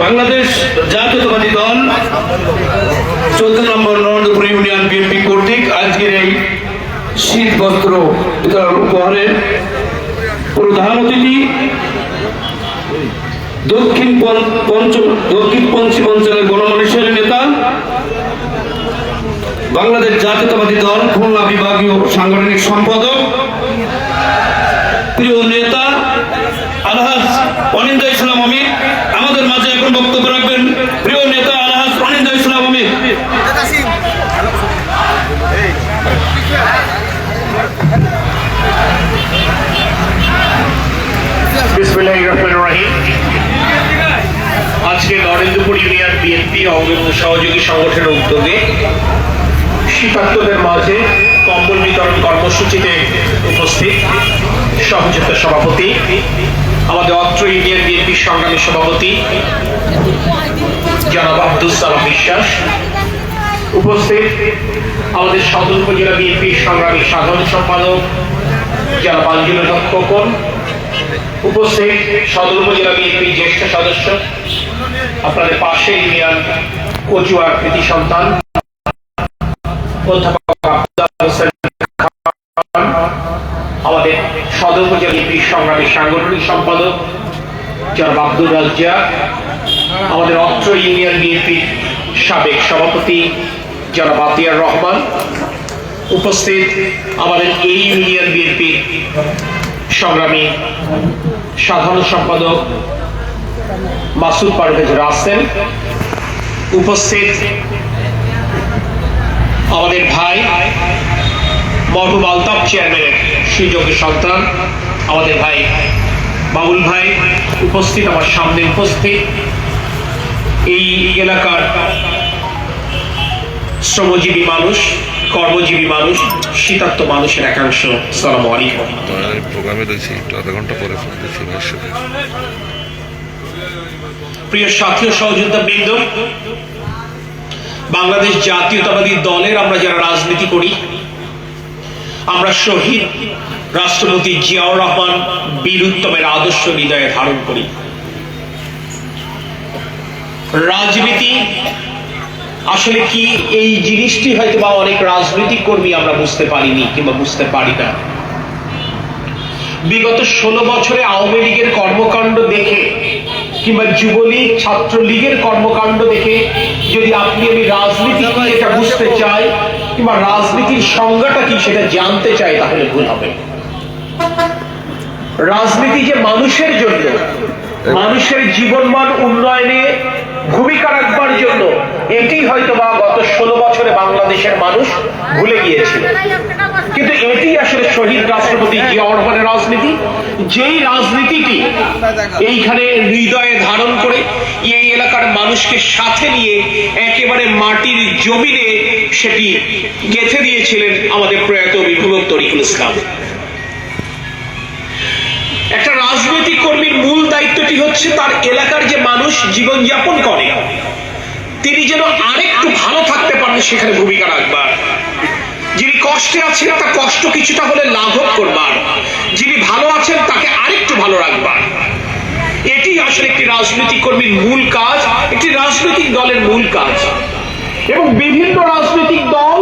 বাংলাদেশ জাতীয়তাবাদী দল চোদ্দ নম্বর নরেন্দ্রপুর ইউনিয়ন বিএনপি কর্তৃক আজকের এই শীত বস্ত্র উপহারের প্রধান অতিথি দক্ষিণ পঞ্চম দক্ষিণ পশ্চিম অঞ্চলের গণমানুষের নেতা বাংলাদেশ জাতীয়তাবাদী দল, খুলনা বিভাগীয় সাংগঠনিক সম্পাদক, প্রিয় নেতা, আলহাজ অনিন্দ ইসলাম আমির আমাদের মাঝে এখন বক্তব্য রাখবেন, প্রিয় নেতা, আলহাজ অনিন্দ ইসলাম বিসমিল্লাহির আজকে নরেন্দ্রপুর ইউনিয়ন বিএনপি অঙ্গ সহযোগী সংগঠনের উদ্যোগে শীতার্তদের মাঝে কম্বল বিতরণ কর্মসূচিতে উপস্থিত সহযোগিতা সভাপতি, আমাদের অত্র ইউনিয়ন বিএনপি সংগ্রামী সভাপতি, জনাব আব্দুল সালাম বিশ্বাস। উপস্থিত আমাদের সদর উপজেলা বিএনপির সংগ্রামী সাধারণ সম্পাদক, জনাব আঞ্জুল খোকন। উপস্থিত সদর উপজেলা বিএনপির জ্যেষ্ঠ সদস্য, আপনাদের পাশে ইউনিয়ন কচুয়ার কৃতি সন্তান। আমাদের সদর উপজেলা সংগ্রামী সাংগঠনিক সম্পাদক জনাব আব্দুল আমাদের অত্র ইউনিয়ন বিএনপির সাবেক সভাপতি জনাব আতিয়ার রহমান, উপস্থিত আমাদের এই ইউনিয়ন সংগ্রামী সাধারণ সম্পাদক মাসুদ পারভেজ রাসেল, উপস্থিত আমাদের ভাই মরহুম আলতাফ চেয়ারম্যানের সুযোগ্য সন্তান আমাদের ভাই বাবুল ভাই উপস্থিত আমার সামনে উপস্থিত। এই এলাকার শ্রমজীবী মানুষ কর্মজীবী মানুষ শীতার্থ মানুষের একাংশ সালাম আলাইকুম। প্রোগ্রামে রয়েছি আধা ঘণ্টা পরে ফোন দিচ্ছি প্রিয় সাথী ও সহযোগিতা বৃন্দ বাংলাদেশ জাতীয়তাবাদী দলের আমরা যারা রাজনীতি করি, আমরা শহীদ রাষ্ট্রপতি জিয়াউর রহমান বীর উত্তমের আদর্শ হৃদয়ে ধারণ করি। রাজনীতি আসলে কি, এই জিনিসটি হয়তো বা অনেক রাজনৈতিক কর্মী আমরা বুঝতে পারিনি কিংবা বুঝতে পারি না। বিগত ষোলো বছরে আওয়ামী লীগের কর্মকাণ্ড দেখে কিংবা যুবলীগ ছাত্রলীগের কর্মকাণ্ড দেখে যদি আপনি আমি রাজনীতি এটা বুঝতে চাই, কিংবা রাজনীতির সংজ্ঞাটা কি সেটা জানতে চাই, তাহলে ভুল হবে। রাজনীতি যে মানুষের জন্য, মানুষের জীবনমান উন্নয়নে ভূমিকা রাখবার জন্য, এটি হয়তো বা গত ষোলো বছরে বাংলাদেশের মানুষ ভুলে গিয়েছিল। কিন্তু এটি আসলে শহীদ রাষ্ট্রপতি জিয়াউর রহমানের রাজনীতি। যেই রাজনীতিটি এইখানে হৃদয়ে ধারণ করে, এই এলাকার মানুষকে সাথে নিয়ে একেবারে মাটির জমিনে সেটি গেঁথে দিয়েছিলেন আমাদের প্রয়াত বিভূবক তরিকুল ইসলাম। একটা রাজনৈতিক কর্মীর মূল দায়িত্বটি হচ্ছে তার এলাকার যে মানুষ জীবনযাপন করে। তিনি যেন আরেকটু ভালো থাকতে পারেন সেখানে ভূমিকা রাখবার। যিনি কষ্টে আছেন, তার কষ্ট কিছুটা হলে লাঘব করবার। যিনি ভালো আছেন, তাকে আরেকটু ভালো রাখবার। এটি আসলে একটি রাজনৈতিক কর্মীর মূল কাজ, একটি রাজনৈতিক দলের মূল কাজ। এবং বিভিন্ন রাজনৈতিক দল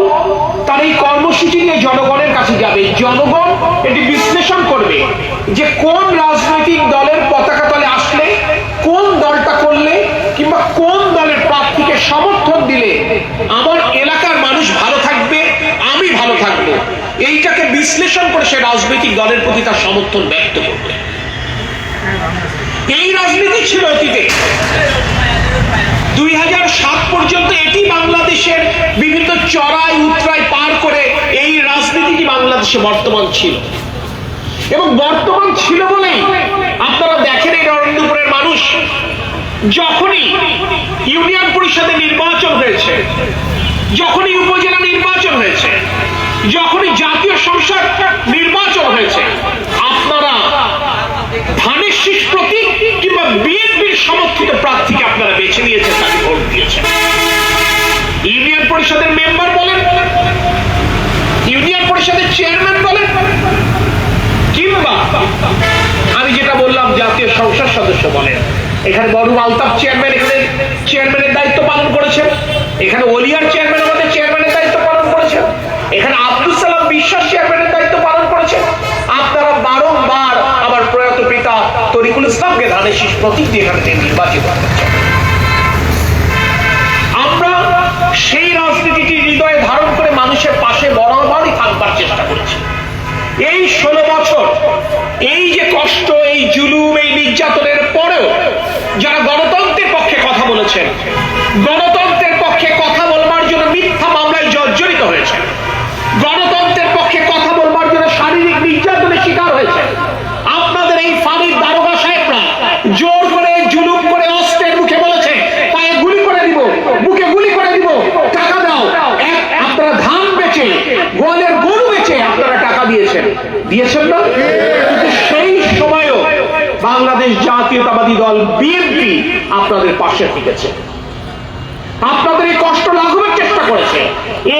তার এই কর্মসূচি নিয়ে জনগণের কাছে যাবে। জনগণ এটি বিশ্লেষণ করবে যে কোন রাজনৈতিক দলের পতাকা তলে আসলে কোন দলটা করলে কিংবা কোন দলের প্রার্থীকে সমর্থন দিলে আমার এলাকার মানুষ ভালো থাকবে আমি ভালো থাকব এইটাকে বিশ্লেষণ করে সে রাজনৈতিক দলের প্রতি তার সমর্থন ব্যক্ত করবে। এই রাজনীতি ছিল অতীতে দুই সাত পর্যন্ত এটি বাংলাদেশের বিভিন্ন চড়াই উতরাই পার করে এই রাজনীতিটি বাংলাদেশে বর্তমান ছিল। এবং বর্তমান ছিল বলেই আপনারা দেখেন এই নরেন্দ্রপুরের মানুষ যখনই ইউনিয়ন পরিষদে নির্বাচন হয়েছে, যখনই উপজেলা নির্বাচন হয়েছে যখনই জাতীয় সংসদ নির্বাচন হয়েছে, আপনারা ধানের শীষ প্রতীক কিংবা বিএনপির সমর্থিত প্রার্থীকে আপনারা বেছে নিয়েছেন, তাকে ভোট দিয়েছেন। ইউনিয়ন পরিষদের মেম্বার বলেন, ইউনিয়ন পরিষদের চেয়ারম্যান বলেন, কিংবা আমি যেটা বললাম, জাতীয় সংসদ সদস্য বলেন। এখানে বড় আলতাফ চেয়ারম্যান, এখানে চেয়ারম্যানের দায়িত্ব পালন করেছেন। এখানে ওলিয়ার চেয়ারম্যান তরিকুল ইসলামকে ধানের শীষ প্রতীক দিয়ে এখানে তিনি নির্বাচিত করেছেন আমরা সেই রাজনীতিটি হৃদয়ে ধারণ করে মানুষের পাশে বরাবরই থাকবার চেষ্টা করেছি এই ষোলো বছর এই যে কষ্ট এই জুলুম এই নির্যাতনের পরেও যারা গণতন্ত্রের পক্ষে কথা বলেছেন গণতন্ত্রের পক্ষে কথা বলবার জন্য মিথ্যা মামলায় জর্জরিত হয়েছে গণতন্ত্রের পক্ষে কথা বলবার জন্য শারীরিক নির্যাতনের শিকার হয়েছে আপনাদের এই ফাঁড়ির দারোগা সাহেবরা জোর করে জুলুম করে অস্ত্রের মুখে বলেছে পায়ে গুলি করে দিব বুকে গুলি করে দিব টাকা দাও এক আপনারা ধান বেচে গোয়ালের গরু বেচে আপনারা টাকা দিয়েছেন দিয়েছেন না কিন্তু সেই সময়ও বাংলাদেশ জাতীয়তাবাদী দল বিএনপি আপনাদের পাশে থেকেছে। আপনাদের এই কষ্ট লাঘবের চেষ্টা করেছে।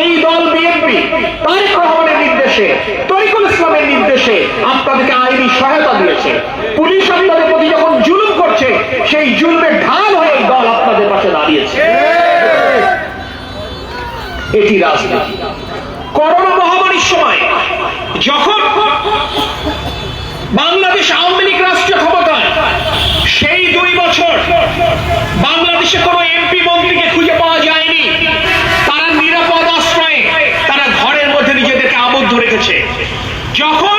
এই দল বিএনপি, তারেক রহমানের নির্দেশে, তরিকুল ইসলামের নির্দেশে আপনাদেরকে আইনি সহায়তা দিয়েছে। পুলিশ আপনাদের প্রতি যখন জুলুম করছে, সেই জুলুমের ঢাল হয়ে এই দল আপনাদের পাশে দাঁড়িয়েছে। এটি রাজনীতি। করোনা মহামারীর সময় যখন বাংলাদেশ আওয়ামী লীগ রাষ্ট্রীয় ক্ষমতায় সেই দুই বছর বাংলাদেশে কোনো এমপি মন্ত্রীকে খুঁজে পাওয়া যায়নি। তারা নিরাপদ আশ্রয়ে তারা ঘরের মধ্যে নিজেদেরকে আবদ্ধ রেখেছে। যখন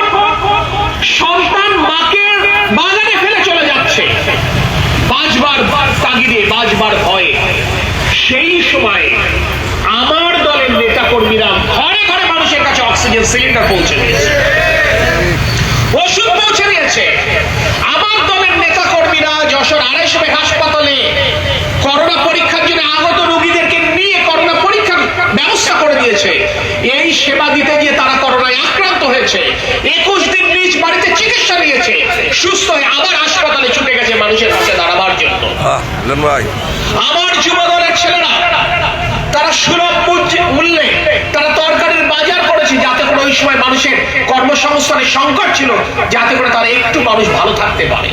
সন্তান মাকে বাজারে ফেলে চলে যাচ্ছে, বাজবার তাগিদে, বাজবার ভয়ে, সেই সময় আমার দলের নেতা কর্মীরা ঘরে ঘরে মানুষের কাছে অক্সিজেন সিলিন্ডার পৌঁছে দিয়েছে। ওষুধ পৌঁছে দিয়েছে আমার দলের নেতা কর্মীরা যশোর আড়াইশো হাসপাতালে করোনা পরীক্ষার জন্য আগত রোগীদেরকে নিয়ে করোনা পরীক্ষার ব্যবস্থা করে দিয়েছে এই সেবা দিতে গিয়ে তারা করোনায় আক্রান্ত হয়েছে একুশ দিন নিজ বাড়িতে চিকিৎসা নিয়েছে সুস্থ হয়ে আবার হাসপাতালে ছুটে গেছে মানুষের পাশে দাঁড়াবার জন্য আহ মিলন ভাই। আমার যুব দলের ছেলেরা, তারা সুলভ মূল্যে- তারা তরকারির বাজার করেছে যাতে করে ওই সময় মানুষের কর্মসংস্থানের সংকট ছিল, যাতে করে তারা একটু মানুষ ভালো থাকতে পারে।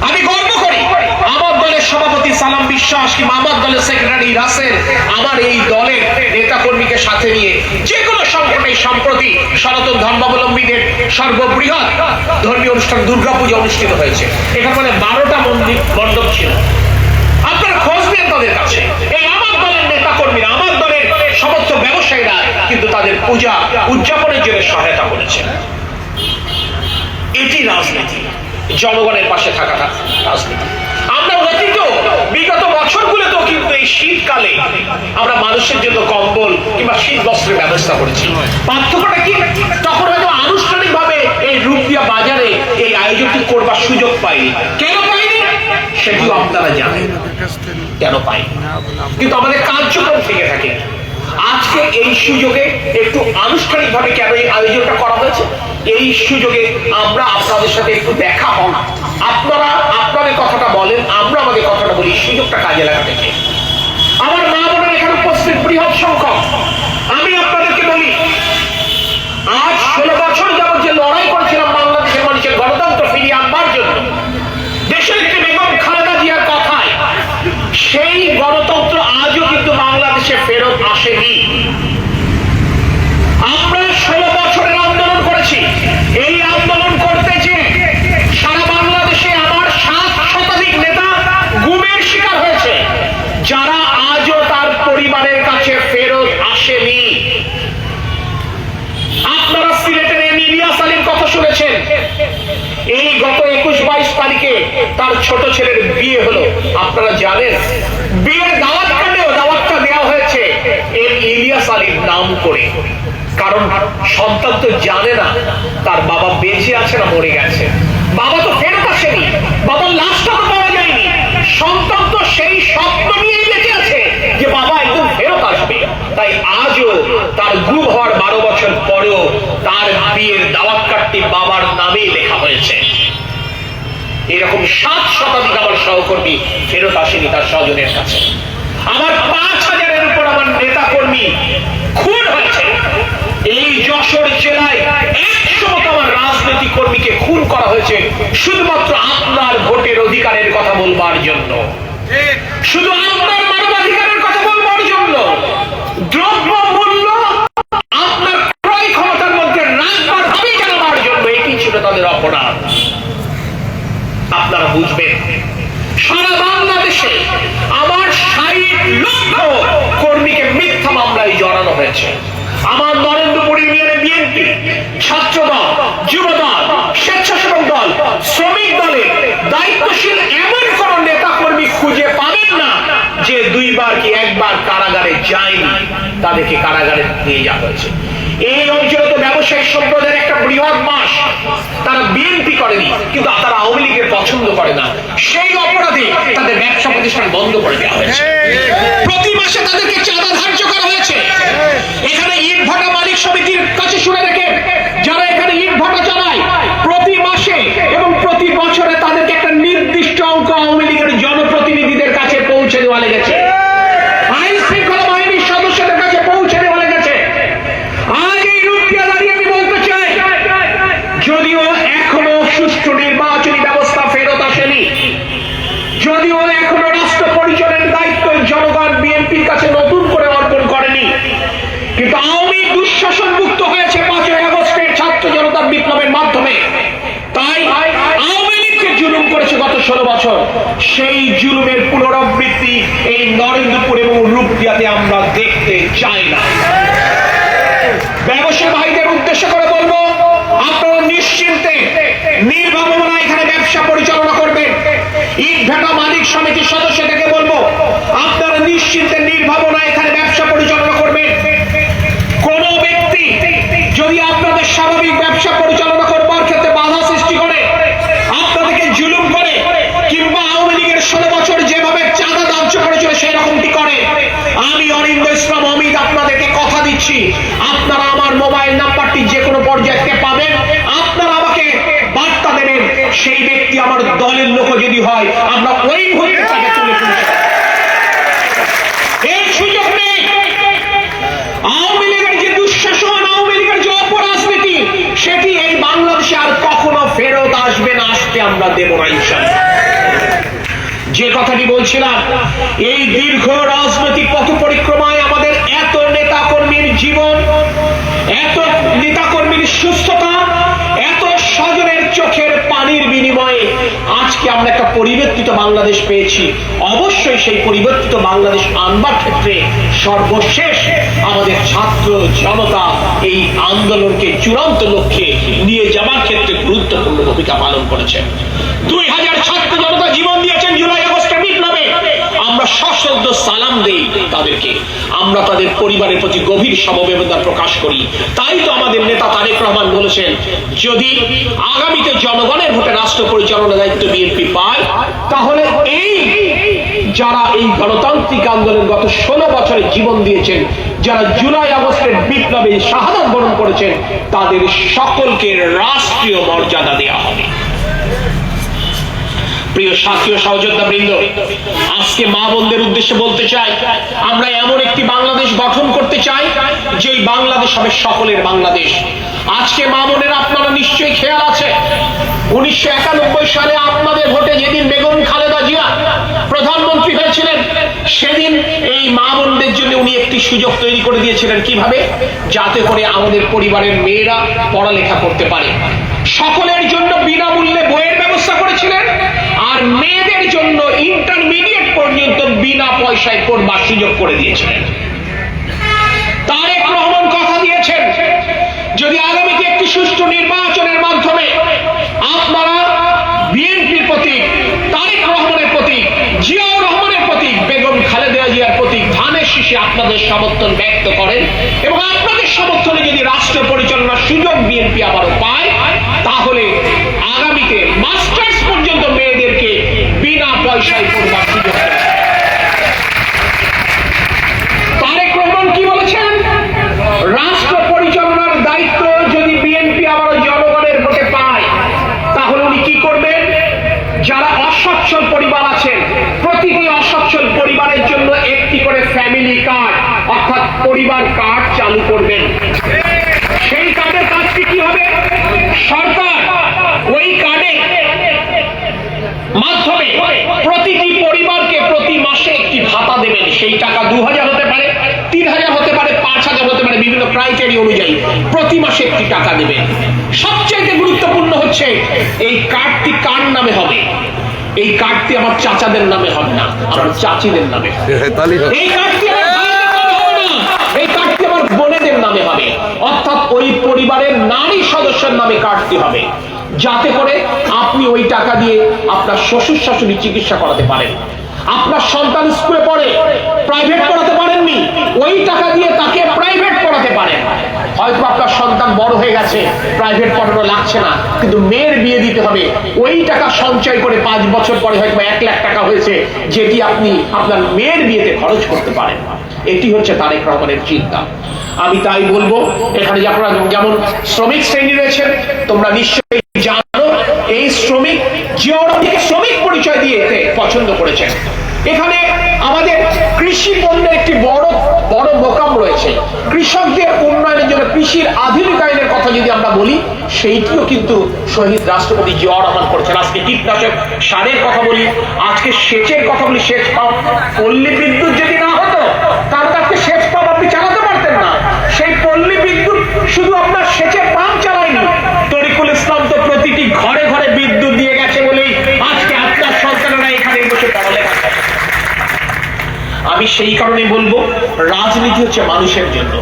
আমি গর্ব সভাপতি সালাম বিশ্বাস কিংবা আমার দলের সেক্রেটারি রাসেল? আমার এই দলের নেতা কর্মীকে সাথে নিয়ে যে কোনো সংকটে সম্প্রতি সনাতন ধর্মাবলম্বীদের সর্ববৃহৎ ধর্মীয় অনুষ্ঠান দুর্গাপূজা অনুষ্ঠিত হয়েছে। এখানে মানে বারোটা মন্দির মণ্ডপ ছিল। আপনারা খোঁজ নেন তাদের কাছে। এই আমার দলের নেতা কর্মীরা আমার দলের সমস্ত ব্যবসায়ীরা কিন্তু তাদের পূজা উদযাপনের জন্য সহায়তা করেছে। এটি রাজনীতি। জনগণের পাশে থাকাটা রাজনীতি। আমরা অতীত বিগত বছরগুলোতেও কিন্তু এই শীতকালে আমরা মানুষের জন্য কম্বল কিংবা শীত বস্ত্রের ব্যবস্থা করেছি। পার্থক্যটা কি? তখন হয়তো আনুষ্ঠানিক ভাবে এই রূপিয়া বাজারে এই আয়োজনটি করবার সুযোগ পাইনি। কেন পাইনি? সেটিও আপনারা জানেন। কেন পাইনি? কিন্তু আমাদের কার্যক্রম থেকে থাকে। আজকে এই সুযোগে একটু আনুষ্ঠানিক ভাবে কেন এই আয়োজনটা করা হয়েছে? এই সুযোগে আমরা আপনাদের সাথে একটু দেখা হন আপনারা, আপনাদের কথাটা বলেন, আমরা আমাদের কথাটা বলি সুযোগটা কাজে লাগাতে আমার মা বোনের এখানে উপস্থিত, বৃহৎ সংখ্যক। আমি আপনাদেরকে বলি, আজ ষোলো বছর যাবত যে লড়াই করেছিলাম বাংলাদেশের মানুষের গণতন্ত্র ফিরিয়ে আনবার জন্য, দেশের একটি বাংলাদেশে ফেরত আসেনি আমরা ষোলো বছরের আন্দোলন করেছি। এই আন্দোলন করতে যে সারা বাংলাদেশে আমার সাত শতাধিক নেতা গুমের শিকার হয়েছে। যারা আজও তার পরিবারের কাছে ফেরত আসেনি। আপনারা সিলেটের এম ইলিয়াস আলীর কথা শুনেছেন। এই গত একুশ বাইশ তারিখে তার ছোট ছেলের বিয়ে হলো। আপনারা জানেন বিয়ের দাওয়াত কাটেও দাওয়াতটা দেওয়া হয়েছে এম আলীর নাম করে। কারণ সন্তান তো জানে না, তার বাবা বেঁচে আছে না মরে গেছে। বাবা তো ফেরত আসেনি, বাবার লাশটা তো পাওয়া যায়নি। সন্তান তো সেই স্বপ্ন নিয়েই বেঁচে আছে যে বাবা একদম ফেরত আসবে। তাই আজও তার গুম হওয়ার বারো বছর পরেও তার বিয়ের দাওয়াত কার্ডটি বাবার নামেই লেখা হয়েছে। এরকম সাত শতাধিক আমার সহকর্মী ফেরত আসেনি তার স্বজনের কাছে। আমার পাঁচ হাজারের উপর আমার নেতা কর্মী খুন হয়েছে। এই যশোর জেলায় একশো মতো আমার রাজনৈতিক কর্মীকে খুন করা হয়েছে শুধুমাত্র আপনার ভোটের অধিকারের কথা বলবার জন্য। শুধু আপনার মানবাধিকারের কথা বলবার জন্য। দ্রব্য মূল্য আপনার ক্রয় ক্ষমতার মধ্যে রাখবার দাবি জানাবার জন্য এটি ছিল তাদের অপরাধ। আপনারা বুঝবেন, সারা বাংলাদেশে লক্ষ কর্মীকে মিথ্যা মামলায় জড়ানো হয়েছে। আমার নরেন্দ্রপুর ইউনিয়নে বিএনপি, ছাত্রদল, যুবদল, স্বেচ্ছাসেবক দল, শ্রমিক দলে দায়িত্বশীল এমন কোন নেতা কর্মী খুঁজে পাবেন না যে দুইবার কি একবার কারাগারে যায়নি, তাদেরকে কারাগারে নিয়ে যাওয়া হয়েছে। এই অঞ্চলে তো ব্যবসায়িক সম্প্রদায়ের একটা বৃহৎ মাস তারা বিএনপি করেনি, কিন্তু তারা আওয়ামী লীগের পছন্দ করে না। সেই অপরাধে তাদের ব্যবসা প্রতিষ্ঠান বন্ধ করে দেওয়া হয়েছে। প্রতি মাসে তাদেরকে চাঁদা ধার্য করা হয়েছে। এখানে ইট ভাটা মালিক সমিতির কাছে শুনে রেখে যারা এখানে ইট ভাটা চালায় প্রতি মাসে এবং প্রতি বছরে তাদেরকে একটা নির্দিষ্ট অঙ্ক আওয়ামী লীগের জনপ্রতিনিধিদের কাছে পৌঁছে দেওয়া লেগেছে আইন শৃঙ্খলা বাহিনীর সদস্যদের কাছে পৌঁছে দেওয়া লেগেছে আজ এই রূপটিয়া দাঁড়িয়ে আমি বলতে চাই যদিও এখনও সুষ্ঠু নির্বাচনী ব্যবস্থা ফেরত আসেনি যদিও এখনও রাষ্ট্র পরিচালনের দায়িত্ব জনগণ বিএনপির কাছে নতুন করে অর্পণ করেনি কিন্তু আওয়ামী দুঃশাসন মুক্ত হয়েছে পাঁচই আগস্টের ছাত্র জনতার বিপ্লবের মাধ্যমে তাই আওয়ামী লীগ যে জুলুম করেছে গত ষোলো বছর সেই জুলুমের পুনরাবৃত্তি এই নরেন্দ্রপুর এবং রূপদিয়াতে আমরা দেখতে চাই না। ব্যবসা ভাইদের উদ্দেশ্য করে বলব, আপনারা নিশ্চিন্তে নির্ভাবনা এখানে ব্যবসা পরিচালনা করবেন। ইট ভেটা মালিক সমিতির সদস্য থেকে বলব, আপনারা নিশ্চিন্তে নির্ভাবনা এখানে ব্যবসা পরিচালনা করবেন কোন ব্যক্তি যদি আপনাদের স্বাভাবিক ব্যবসা পরিচালনা করবার ক্ষেত্রে বাধা সৃষ্টি করে আপনাদেরকে জুলুম করে কিংবা আওয়ামী লীগের ষোলো বছর যেভাবে চাঁদা ধার্য করেছিল সেই রকমটি করে আমি অরিন্দ ইসলাম অমিত আপনাদেরকে কথা দিচ্ছি আপনারা আমার মোবাইল নাম্বারটি যে কোনো পর্যায়ে পাবেন। আপনারা আমাকে বার্তা দেবেন, সেই ব্যক্তি আমার দলের লোক যদি হয়, আমরা ওই মুহূর্তে তাকে তুলে যে দুঃশাসন, আওয়ামী লীগের যে অপরাজনীতি, সেটি এই বাংলাদেশে আর কখনো ফেরত আসবে না, আসতে আমরা দেব না ইনশাল্লাহ যে কথাটি বলছিলাম, এই দীর্ঘ রাজনৈতিক পথ পরিক্রমায় আমাদের জীবন, এত নেতা কর্মীর সুস্থতা, এত স্বজনের চোখের পানির বিনিময়ে আজকে আমরা একটা পরিবর্তিত বাংলাদেশ পেয়েছি। অবশ্যই সেই পরিবর্তিত বাংলাদেশ আনবার ক্ষেত্রে সর্বশেষ আমাদের ছাত্র জনতা এই আন্দোলনকে চূড়ান্ত লক্ষ্যে নিয়ে যাবার ক্ষেত্রে গুরুত্বপূর্ণ ভূমিকা পালন করেছে। দুই হাজার ছাত্র জনতা জীবন দিয়েছেন জুলাই আগস্টের বিপ্লবে সশ্রদ্ধ সালাম দেই তাদেরকে। আমরা তাদের পরিবারের প্রতি গভীর সমবেদনা প্রকাশ করি। তাই তো আমাদের নেতা তারেক রহমান বলেছেন, যদি আগামীতে জনগণের ভোটে রাষ্ট্র দায়িত্ব বিএনপি পায়, তাহলে এই যারা এই গণতান্ত্রিক আন্দোলন গত ষোলো বছরে জীবন দিয়েছেন, যারা জুলাই আগস্টের বিপ্লবে শাহাদাত বরণ করেছেন, তাদের সকলকে রাষ্ট্রীয় মর্যাদা দেওয়া হবে। প্রিয় সাথী ও সহযোদ্ধা বৃন্দ, আজকে মা বোনদের উদ্দেশ্যে বলতে চাই, আমরা এমন একটি বাংলাদেশ গঠন করতে চাই যে বাংলাদেশ হবে সকলের বাংলাদেশ। আজকে মা বোনের, আপনারা নিশ্চয়ই খেয়াল আছে উনিশশো একানব্বই সালে আপনাদের ভোটে যেদিন বেগম খালেদা জিয়া প্রধানমন্ত্রী হয়েছিলেন, সেদিন এই মা বোনদের জন্য উনি একটি সুযোগ তৈরি করে দিয়েছিলেন কীভাবে? যাতে করে আমাদের পরিবারের মেয়েরা পড়ালেখা করতে পারে। সকলের জন্য বিনামূল্যে আর মেয়েদের জন্য ইন্টারমিডিয়েট পর্যন্ত বিনা পয়সায় পড়বার সুযোগ করে দিয়েছিলেন। তারেক রহমান কথা দিয়েছেন, যদি আগামীতে একটি সুষ্ঠু নির্বাচনের মাধ্যমে আপনারা বিএনপির প্রতীক, তারেক রহমানের প্রতীক, জিয়াউর রহমানের প্রতীক, বেগম খালেদা জিয়ার প্রতীক, ধানের শীষে আপনাদের সমর্থন ব্যক্ত করেন এবং আপনাদের সমর্থনে যদি রাষ্ট্র পরিচালনার সুযোগ বিএনপি আবারও রাষ্ট্র পরিচালনার দায়িত্ব যদি বিএনপি আবার জনগণের ভোটে পায়, তাহলে উনি কি করবেন? যারা অসচ্ছল পরিবার আছেন, প্রতিটি অসচ্ছল পরিবারের জন্য একটি করে ফ্যামিলি কার্ড অর্থাৎ পরিবার কার্ড চালু করবেন। সেই টাকা দু হাজার হতে পারে তিন হাজার হতে পারে পাঁচ হাজার হতে পারে বিভিন্ন ক্রাইটেরিয়া অনুযায়ী প্রতি মাসে একটি টাকা দেবে। সবচেয়ে গুরুত্বপূর্ণ হচ্ছে এই কার্ডটি কার নামে হবে? এই কার্ডটি আমার চাচাদের নামে হবে না আমার চাচিদের নামে। এই কার্ডটি এই কার্ডটি আমার বোনেদের নামে হবে। অর্থাৎ ওই পরিবারের নারী সদস্যের নামে কার্ডটি হবে। যাতে করে আপনি ওই টাকা দিয়ে আপনার শ্বশুর শাশুড়ি চিকিৎসা করাতে পারেন। আপনার সন্তান স্কুলে পড়ে প্রাইভেট পড়াতে পারেননি, ওই টাকা দিয়ে তাকে প্রাইভেট পড়াতে পারেন। হয়তো আপনার সন্তান বড় হয়ে গেছে প্রাইভেট পড়ানো লাগছে না, কিন্তু মেয়ের বিয়ে দিতে হবে। ওই টাকা সঞ্চয় করে পাঁচ বছর পরে হয়তো এক লাখ টাকা হয়েছে, যেটি আপনি আপনার মেয়ের বিয়েতে খরচ করতে পারেন। এটি হচ্ছে তারেক রহমানের চিন্তা। আমি তাই বলব, এখানে যেমন শ্রমিক শ্রেণি রয়েছেন, তোমরা নিশ্চয়ই জানো, এই শ্রমিক জিওরটিকে শ্রমিক পরিচয় দিয়ে পছন্দ করেছেন। এখানে আমাদের কৃষি পণ্যের একটি বড় বড় মোকাম রয়েছে। কৃষকদের উন্নয়নের জন্য কৃষির আধুনিকায়নের কথা যদি আমরা বলি, সেইটিও কিন্তু শহীদ রাষ্ট্রপতি জিয়া রহমান করেছেন। আজকে কীটনাশক সারের কথা বলি, আজকে সেচের কথা বলি, সেচ পাম্প, পল্লী বিদ্যুৎ যদি না আমি সেই কারণে বলব রাজনীতি হচ্ছে মানুষের জন্য।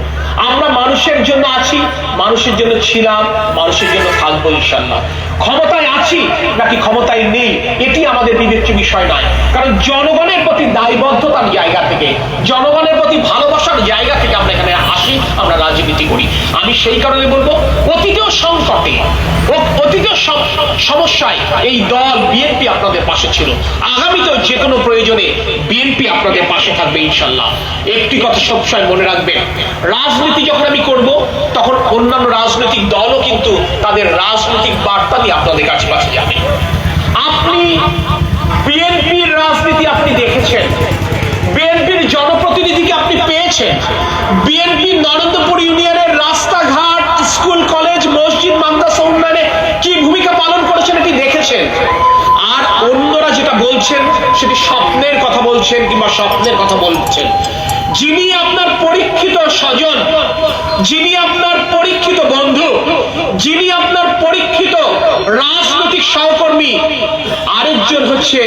আমরা মানুষের জন্য আছি মানুষের জন্য ছিলাম, মানুষের জন্য থাকব ইনশাল্লাহ ক্ষমতায় আছি নাকি ক্ষমতায় নেই, এটি আমাদের বিবেচ্য বিষয় নয়। কারণ জনগণের প্রতি দায়বদ্ধতার জায়গা থেকে, জনগণের প্রতি ভালোবাসার জায়গা থেকে আমরা এখানে আসি, আমরা রাজনীতি করি। আমি সেই কারণে বলব অতীতেও সংকটে অতীতেও সমস্যায় এই দল বিএনপি আপনাদের পাশে ছিল। আগামীতেও যে কোনো প্রয়োজনে বিএনপি আপনাদের পাশে থাকবে ইনশাল্লাহ একটি কথা সবসময় মনে রাখবেন, রাজনীতি যখন আমি করব, তখন অন্যান্য রাজনৈতিক দলও কিন্তু তাদের রাজনৈতিক বার্তা নিয়ে আপনাদের কাছে কাছে যাবে। আপনি বিএনপির রাজনীতি আপনি দেখেছেন। বিএনপির জনপ্রতিনিধিকে আপনি পেয়েছেন। বিএনপি নরেন্দ্রপুর ইউনিয়নের রাস্তাঘাট, স্কুল, কলেজ, মসজিদ, মাদ্রাসা উন্নয়নে কি ভূমিকা পালন করেছেন এটি দেখেছেন? আর অন্যরা যেটা বলছেন, সেটি স্বপ্নের কথা বলছেন কিংবা স্বপ্নের কথা বলছেন। যিনি আপনার পরীক্ষিত স্বজন, যিনি আপনার পরীক্ষিত বন্ধু, যিনি আপনার পরীক্ষিত রাজনৈতিক সহকর্মী, আরেকজন হচ্ছে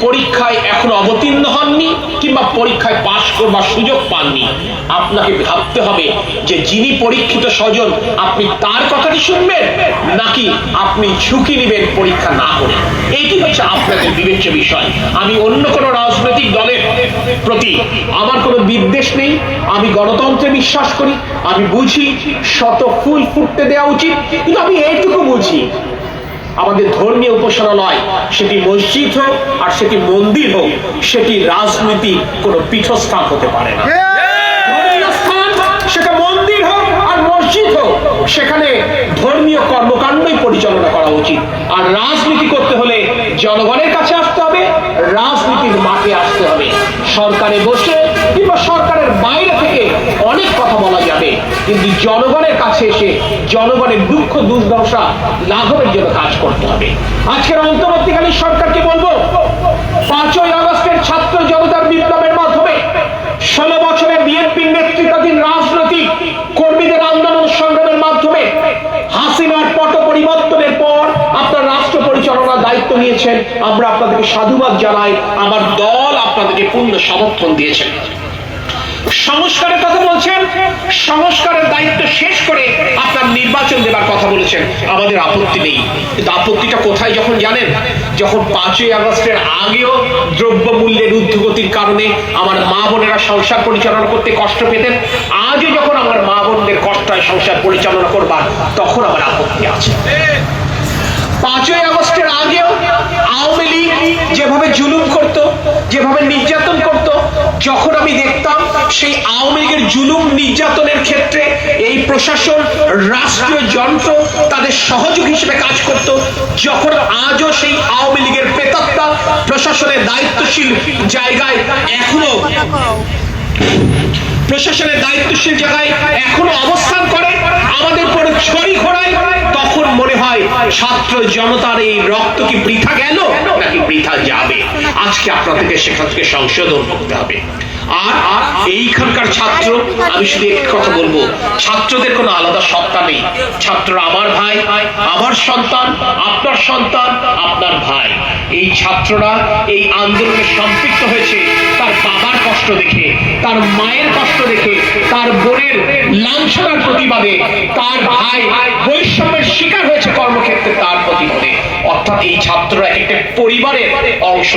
পরীক্ষায় এখন অবতীর্ণ হননি। কিংবা পরীক্ষায় পাশ করবার সুযোগ পাননি। আপনাকে ভাবতে হবে যে যিনি পরীক্ষিত স্বজন, আপনি তার কথাটি শুনবেন নাকি আপনি ঝুঁকি নেবেন পরীক্ষা না করে? এইটি হচ্ছে আপনাদের বিবেচ্য বিষয়। আমি অন্য কোনো রাজনৈতিক দলের প্রতি আমার কোনো বিদ্বেষ নেই। আমি গণতন্ত্রে বিশ্বাস করি। আমি বুঝি শত ফুল ফুটতে দেওয়া উচিত। কিন্তু আমি এইটুকু বুঝি আমাদের ধর্মীয় উপাসনালয় সেটি মসজিদ হোক আর সেটি মন্দির হোক সেটি রাজনীতি কোনো পীঠস্থান হতে পারে না। স্থান সেটা মন্দির হোক আর মসজিদ হোক সেখানে ধর্মীয় কর্মকাণ্ডই পরিচালনা করা উচিত। আর রাজনীতি করতে হলে জনগণের কাছে রাজনীতির মাঠে আসতে হবে। সরকারে বসে কিংবা সরকারের বাইরে থেকে অনেক কথা বলা যাবে। কিন্তু জনগণের কাছে এসে জনগণের দুঃখ, দুর্দশা লাঘবের জন্য কাজ করতে হবে। আজকের অন্তর্বর্তীকালীন সরকারকে বলব, পাঁচই আগস্টের ছাত্র জনতার বিপ্লবের মাধ্যমে ষোলো বছরের বিএনপির নেতৃত্বাধীন রাজনৈতিক কর্মীদের আন্দোলন সংগ্রামের মাধ্যমে হাসিনার পট পরিবর্তনের পর আপনার রাষ্ট্র পরিচালনার দায়িত্ব নিয়েছেন আমরা আপনাদেরকে সাধুবাদ জানাই, আমার দল আপনাদেরকে পূর্ণ সমর্থন দিয়েছেন। সংস্কারের কথা বলছেন, সংস্কারের দায়িত্ব শেষ করে আপনার নির্বাচন দেবার কথা বলেছেন, আমাদের আপত্তি নেই। কিন্তু আপত্তিটা কোথায় যখন জানেন? যখন পাঁচই আগস্টের আগেও দ্রব্য মূল্যের ঊর্ধ্বগতির কারণে আমার মা বোনেরা সংসার পরিচালনা করতে কষ্ট পেতেন, আজও যখন আমার মা বোনদের কষ্ট হয় সংসার পরিচালনা করবার, তখন আমার আপত্তি আছে। পাঁচই আগস্টের আগেও যেভাবে জুলুম করত, যেভাবে নির্যাতন করত, যখন আমি দেখতাম সেই আওয়ামী লীগের জুলুম নির্যাতনের ক্ষেত্রে এই প্রশাসন, রাষ্ট্রীয় যন্ত্র তাদের সহযোগ হিসেবে কাজ করত, যখন আজও সেই আওয়ামী লীগের প্রেতাত্মা প্রশাসনের দায়িত্বশীল জায়গায় এখনও। প্রশাসনের দায়িত্বশীল জায়গায় এখনও অবস্থান করে, আমাদের পরে ছড়ি ঘোরায়, তখন মনে হয় ছাত্র জনতার এই রক্ত কি বৃথা গেল নাকি বৃথা যাবে? আজকে আপনাদেরকে সেখান থেকে সংশোধন করতে হবে। আর এইখানকার ছাত্র, আমি শুধু একটি কথা বলব, ছাত্রদের কোনো আলাদা সত্তা নেই। আমার ভাই, আমার সন্তান, আপনার সন্তান, আপনার ভাই। এই ছাত্ররা এই আন্দোলনে সম্পৃক্ত হয়েছে, তার বাবার কষ্ট দেখে, তার মায়ের কষ্ট দেখে, তার বোনের লাঞ্ছনার প্রতিবাদে, তার ভাই বৈষম্যের শিকার হয়েছে কর্মক্ষেত্রে তার প্রতিবাদে। অর্থাৎ এই ছাত্ররা একটা পরিবারের অংশ।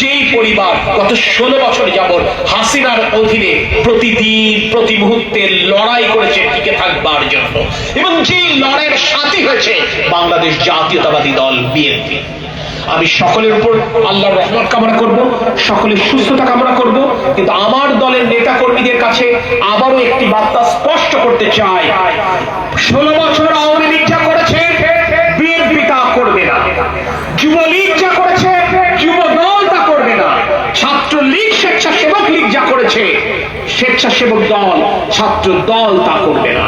যেই পরিবার গত ষোলো বছর যাবৎ হাসিনার অধীনে প্রতিদিন প্রতি মুহূর্তে লড়াই করেছে টিকে থাকবার জন্য। এবং যে লড়াইয়ের সাথী হয়েছে বাংলাদেশ জাতীয়তাবাদী দল বিএনপি। আমি সকলের উপর আল্লাহর রহমত কামনা করব, সকলের সুস্থতা কামনা করব, কিন্তু আমার দলের নেতা কর্মীদের কাছে আবারও একটি বার্তা স্পষ্ট করতে চাই। ষোলো বছর আওয়ামী লীগ যা করেছে বিএনপি তা করবে না যুবলীগ যা করেছে যুব দল তা করবে না ছাত্র লীগ স্বেচ্ছাসেবক লীগ যা করেছে স্বেচ্ছাসেবক দল, ছাত্র দল তা করবে না।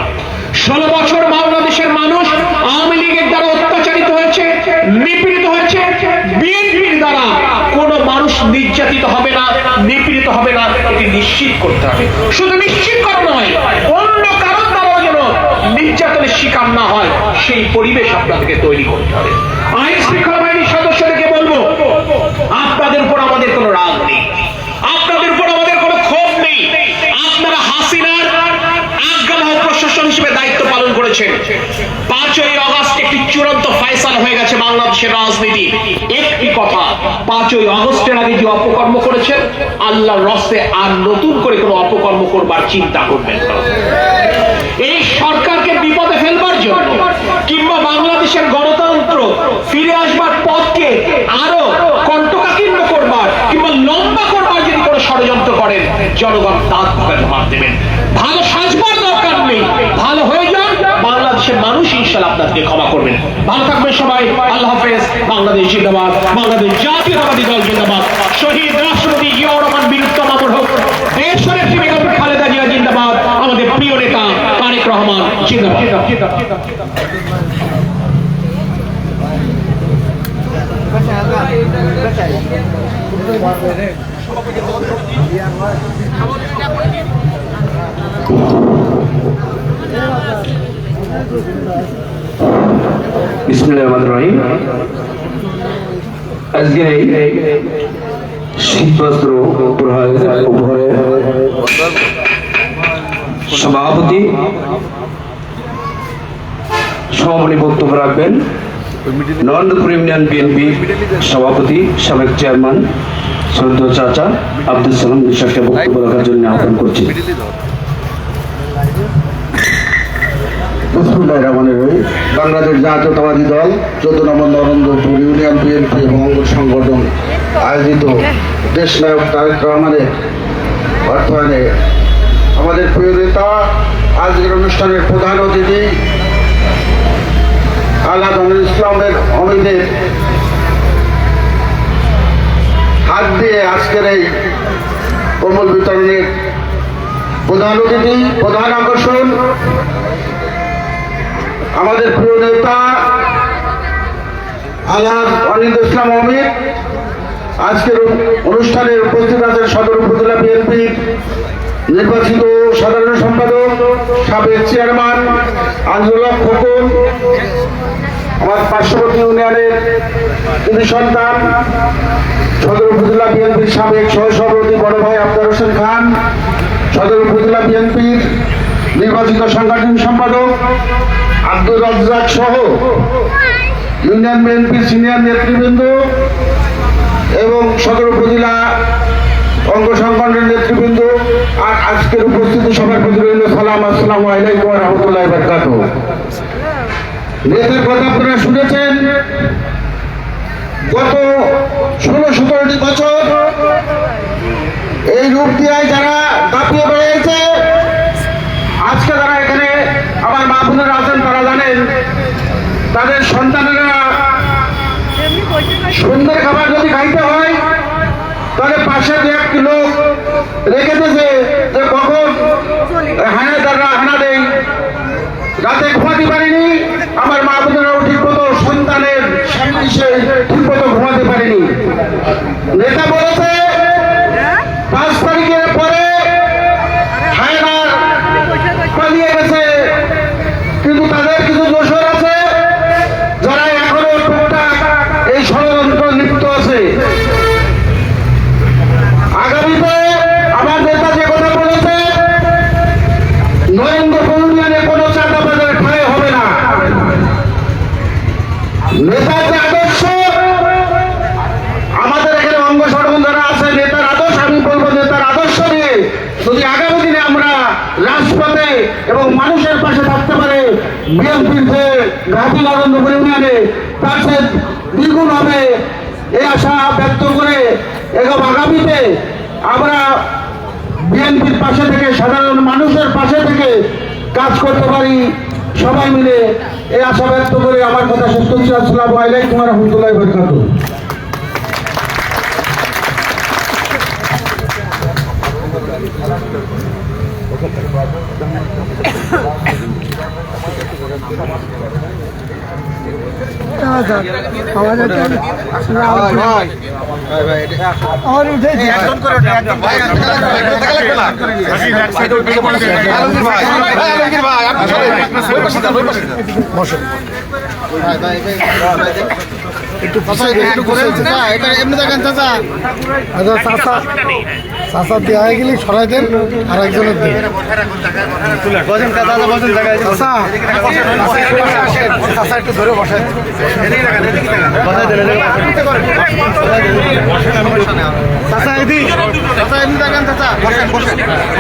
ষোলো বছর বাংলাদেশের মানুষ আওয়ামী লীগের দ্বারা অত্যাচারিত হয়েছে, নিপীড়িত হয়েছে। বিএনপির দ্বারা কোনো মানুষ নির্যাতিত হবে না, নিপীড়িত হবে না, এটি নিশ্চিত করতে হবে। শুধু নিশ্চিত করা নয়, অন্য কারণ দ্বারাও যেন নির্যাতনের শিকার না হয়, সেই পরিবেশ আপনাদেরকে তৈরি করতে হবে। আইন শৃঙ্খলা বাহিনীর সদস্যদেরকে বলব আপনাদের উপর আমাদের কোনো রাগ নেই আপনাদের উপর আমাদের কোনো ক্ষোভ নেই আপনারা হাসিনার আজ্ঞাবহ প্রশাসন হিসেবে দায়িত্ব পালন করেছেন পাঁচই অগস্ট একটি চূড়ান্ত ফাইসাল হয়ে গেছে বাংলাদেশের রাজনীতি। একটি কথা, পাঁচই অগস্টের আগে যে অপকর্ম করেছেন, আল্লাহর রস্তে আর নতুন করে কোনো অপকর্ম করবার চিন্তা করবেন এই সরকারকে বিপদে ফেলবার জন্য কিংবা বাংলাদেশের গণতন্ত্র ফিরে আসবার পথকে আরও কণ্ঠকাকীর্ণ করবার কিংবা লম্বা করবার যদি কোনো ষড়যন্ত্র করেন, জনগণ দাঁত ভাবে জবাব দেবেন। ভালো সাজবার দরকার নেই ভালো হয়ে যান বাংলাদেশের ইনশাল্লাহ আপনাদেরকে ক্ষমা করবেন। ভালো থাকবেন সবাই। আল্লাহ হাফেজ। বাংলাদেশ জিন্দাবাদ। বাংলাদেশ জাতীয়তাবাদী দল জিন্দাবাদ। শহীদ রাষ্ট্রপতি জিয়াউর রহমান বীরুত্তম আমর হোক। দেশের একটি খালেদা জিয়া জিন্দাবাদ। আমাদের প্রিয় নেতা তারেক রহমান জিন্দাবাদ। রহমান উপহারের সভাপতি বক্তব্য রাখবেন। নরেন্দ্রপুর ইউনিয়ন বিএনপি সভাপতি, সাবেক চেয়ারম্যান শ্রদ্ধ চাচা আব্দুল সালাম বিশ্বাসকে বক্তব্য রাখার জন্য আহ্বান করছি। বিসমুল্লাহ রহমানের রহিম। বাংলাদেশ জাতীয়তাবাদী দল, চোদ্দ নম্বর নরেন্দ্রপুর ইউনিয়ন বিএনপি এবং সংগঠন আয়োজিত দেশ নায়ক তারেক রহমানের অর্থায়নে আমাদের প্রিয় নেতা আজকের অনুষ্ঠানের প্রধান অতিথি আল্লাহ ইসলামের অমিদের হাত দিয়ে আজকের এই কমল বিতরণের প্রধান অতিথি, প্রধান আকর্ষণ আমাদের প্রিয় নেতা আল্লাহ অনিন্দ ইসলাম অমিত আজকের অনুষ্ঠানে উপস্থিত আছেন সদর উপজেলা বিএনপির নির্বাচিত সাধারণ সম্পাদক, সাবেক চেয়ারম্যান আঞ্জুলক খোকন, আমার পার্শ্ববর্তী ইউনিয়নের তিনি সন্তান, সদর উপজেলা বিএনপির সাবেক সহসভাপতি বড় ভাই আফতার হোসেন খান, সদর উপজেলা বিএনপির নির্বাচিত সাংগঠনিক সম্পাদক আব্দুর রাজ্জাক সহ ইউনিয়ন বিএনপির সিনিয়র নেতৃবৃন্দ এবং সদর উপজেলা অঙ্গ সংগঠনের নেতৃবৃন্দ আর আজকের উপস্থিতি সবার প্রতি রইল সালাম, আসসালাম আলাইকুম রহমতুল্লাহ বরকাত নেতার কথা আপনারা শুনেছেন, গত ষোলো সতেরোটি বছর এই রূপ দিয়ে যারা দাপিয়ে বেড়েছে তাদের সন্তানেরা সুন্দর খাবার যদি খাইতে হয়, তাহলে পাশে যে এক লোক রেখে দেবে যে কখন হানে তারা হানা দেই রাতে ঘুমাতে পারিনি, আমার মা বোনেরাও ঠিক মতো সন্তানের সামনে ঠিক মতো ঘুমাতে পারিনি। নেতা বলেছে এই আশা ব্যক্ত করে এবং আগামীতে আমরা বিএনপির পাশে থেকে, সাধারণ মানুষের পাশে থেকে কাজ করতে পারি। সবাই মিলে এই আশা ব্যক্ত করে আমার কথা শেষ করছি। আসসালামু আলাইকুম রহমতুল্লাহ বরকাত আমার উঠেছি আচ্ছা চাষা চাষা দেওয়া হয়ে গেলে সরাই দেন আর একজনের দেন। চাষা চাষা একটু ধরে বসায় চাষা এদিক চাষা এমনি দেখেন চাষা বসেন বসেন।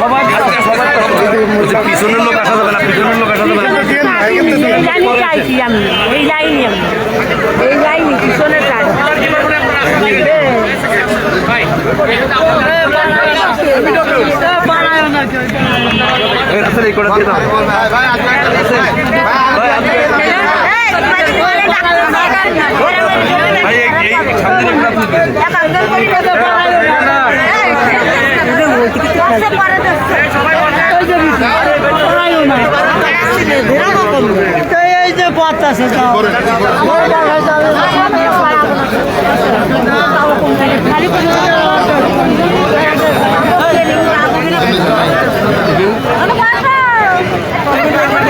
সবাই পিছনের লোক আসা যাবে না পিছনের লোক আসা যাবে এই লাইনে আমি এই লাইনে আমি এই লাইনে পিছনে চাই এই করে দিয়ে দাও ভাই এই যে পথ আছে Thank you.